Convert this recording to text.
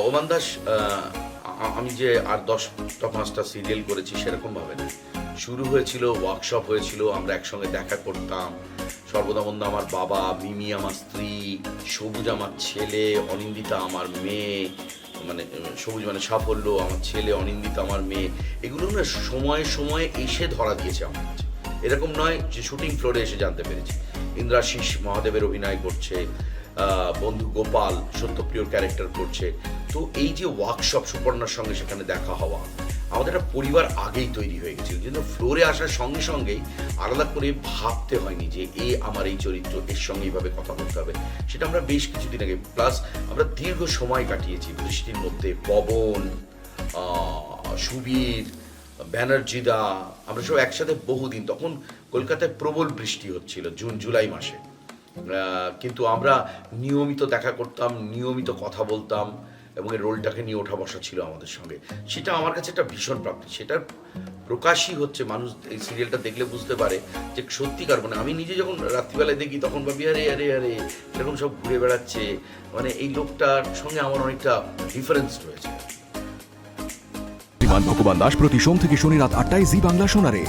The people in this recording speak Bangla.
ভগবান দাস আমি যে আর দশটা পাঁচটা সিরিয়াল করেছি সেরকম ভাবে না। শুরু হয়েছিল ওয়ার্কশপ হয়েছিল, আমরা একসঙ্গে দেখা করতাম। সর্বদামন্দা আমার বাবা, মিমি আমার স্ত্রী, সবুজ আমার ছেলে, অনিন্দিতা আমার মেয়ে মানে সবুজ মানে সাফল্য, আমার ছেলে, অনিন্দিতা আমার মেয়ে। এগুলো না সময়ে সময়ে এসে ধরা দিয়েছে আমার কাছে। এরকম নয় যে শুটিং ফ্লোরে এসে জানতে পেরেছি। ইন্দ্রাশিস মহাদেবের অভিনয় করছে বন্ধু গোপাল সত্যপ্রিয়র ক্যারেক্টার করছে। তো এই যে ওয়ার্কশপ সুপর্ণার সঙ্গে সেখানে দেখা হওয়া, আমাদের একটা পরিবার আগেই তৈরি হয়ে গেছিল। কিন্তু ফ্লোরে আসার সঙ্গে সঙ্গেই আলাদা করে ভাবতে হয়নি যে এ আমার এই চরিত্র, এর সঙ্গে এইভাবে কথা বলতে হবে। সেটা আমরা বেশ কিছুদিন আগে প্লাস আমরা দীর্ঘ সময় কাটিয়েছি বৃষ্টির মধ্যে। পবন সুবীর, ব্যানার্জিদা, আমরা সব একসাথে বহুদিন, তখন কলকাতায় প্রবল বৃষ্টি হচ্ছিল, জুন, জুলাই মাসে। কিন্তু আমরা নিয়মিত দেখা করতাম, নিয়মিত কথা বলতাম এবং এই রোলটাকে নিয়ে ওঠা বসা ছিল আমাদের সঙ্গে। সেটা আমার কাছে একটা ভীষণ প্রাপ্তি। সেটার প্রকাশই হচ্ছে মানুষ এই সিরিয়ালটা দেখলে বুঝতে পারে যে সত্যিকার মানে আমি নিজে যখন রাত্রিবেলায় দেখি তখন ভাবি, আরে আরে আরে, এরকম সব ঘুরে বেড়াচ্ছে। মানে এই লোকটার সঙ্গে আমার অনেকটা ডিফারেন্স রয়েছে। ভগবান দাস প্রতি সোম থেকে শনি রাত আটটায় জি বাংলা শোনারে